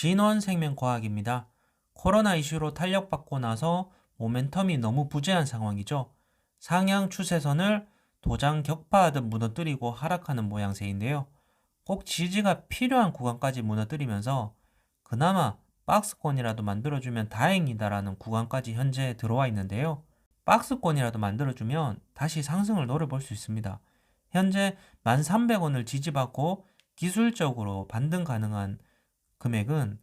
진원생명과학입니다. 코로나 이슈로 탄력받고 나서 모멘텀이 너무 부재한 상황이죠. 상향 추세선을 도장 격파하듯 무너뜨리고 하락하는 모양새인데요. 꼭 지지가 필요한 구간까지 무너뜨리면서 그나마 박스권이라도 만들어주면 다행이다라는 구간까지 현재 들어와 있는데요. 박스권이라도 만들어주면 다시 상승을 노려볼 수 있습니다. 현재 1,300원을 지지받고 기술적으로 반등 가능한 금액은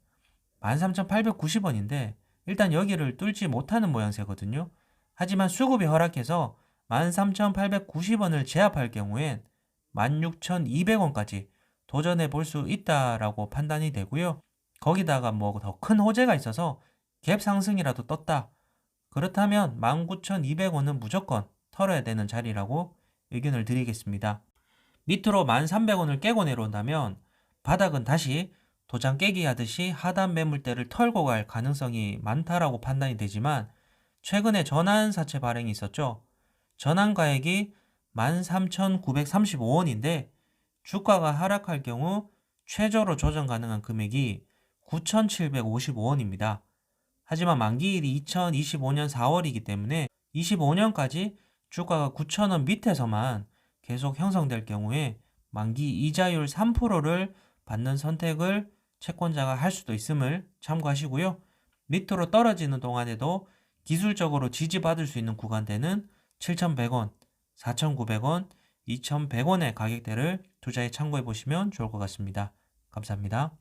13,890원인데 일단 여기를 뚫지 못하는 모양새거든요. 하지만 수급이 허락해서 13,890원을 제압할 경우엔 16,200원까지 도전해 볼 수 있다라고 판단이 되고요. 거기다가 뭐 더 큰 호재가 있어서 갭 상승이라도 떴다. 그렇다면 19,200원은 무조건 털어야 되는 자리라고 의견을 드리겠습니다. 밑으로 1,300원을 깨고 내려온다면 바닥은 다시 도장 깨기 하듯이 하단 매물대를 털고 갈 가능성이 많다라고 판단이 되지만 최근에 전환 사채 발행이 있었죠. 전환 가액이 13,935원인데 주가가 하락할 경우 최저로 조정 가능한 금액이 9,755원입니다. 하지만 만기일이 2025년 4월이기 때문에 25년까지 주가가 9,000원 밑에서만 계속 형성될 경우에 만기 이자율 3%를 받는 선택을 채권자가 할 수도 있음을 참고하시고요. 밑으로 떨어지는 동안에도 기술적으로 지지받을 수 있는 구간대는 7,100원, 4,900원, 2,100원의 가격대를 투자에 참고해 보시면 좋을 것 같습니다. 감사합니다.